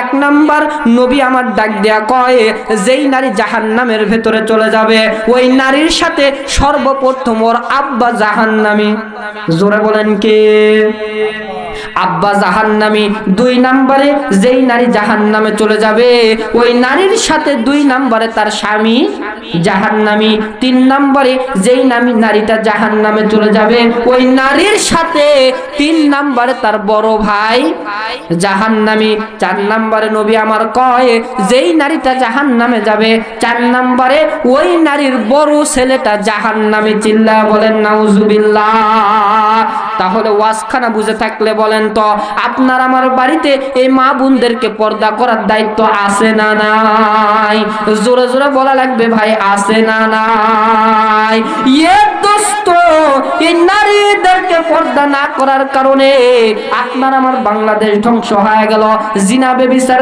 এক নাম্বার নবী আমার ডাক দেয়া কয়ে, যেই নারী জাহান্নামের ভেতরে চলে যাবে, ওই নারীর সাথে সর্বপ্রথম ওর আব্বা জাহান নামে জোরে বলেন কে? আব্বা জাহান্নামী দুই নাম্বারে, যেই নারী জাহান্নামে চলে যাবে, ওই নারীর সাথে দুই নাম্বারে তার স্বামী জাহান্নামী। তিন নাম্বারে, যেই নামী নারীটা জাহান্নামে চলে যাবে, ওই নারীর সাথে তিন নাম্বারে তার বড় ভাই জাহান্নামী। চার নাম্বারে নবী আমার কয়, যেই নারীটা জাহান্নামে যাবে, চার নাম্বারে ওই নারীর বড় ছেলেটা জাহান্নামে চিল্লা বলেন, নাউজুবিল্লাহ। তাহলে ওয়াজখানা বুঝে থাকলে বলেন তো, আপনার আমার বাড়িতে এই মা বোনদেরকে পর্দা করার দায়িত্ব আছে না নাই? জোরে জোরে বলা লাগবে, ভাই, আছে না নাই? ইয়ে দোস্ত, এই নারীদেরকে পর্দা না করার কারণে আপনার আমার বাংলাদেশ ধ্বংস হয়ে গেল। জিনা বেবিচার